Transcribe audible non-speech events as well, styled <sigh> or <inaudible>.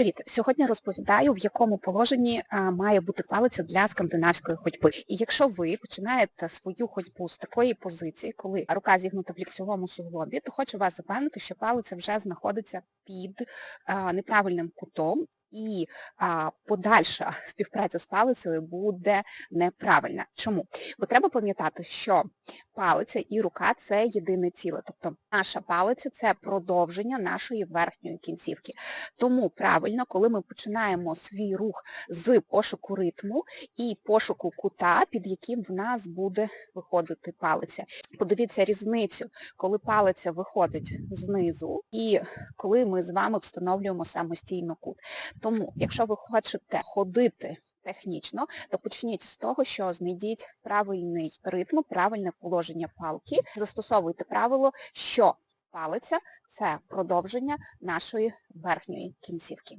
Привіт! Сьогодні розповідаю, в якому положенні має бути палиця для скандинавської ходьби. І якщо ви починаєте свою ходьбу з такої позиції, коли рука зігнута в ліктьовому суглобі, то хочу вас запевнити, що палиця вже знаходиться під неправильним кутом. І а, подальша <laughs> співпраця з палицею буде неправильна. Чому? Бо треба пам'ятати, що палиця і рука це єдине ціле. Тобто наша палиця це продовження нашої верхньої кінцівки. Тому правильно, коли ми починаємо свій рух з пошуку ритму і пошуку кута, під яким в нас буде виходити палиця. Подивіться різницю, коли палиця виходить знизу і коли ми з вами встановлюємо самостійно кут. Тому, якщо ви хочете ходити технічно, то почніть з того, що знайдіть правильний ритм, правильне положення палки, застосовуйте правило, що палиця це продовження нашої верхньої кінцівки.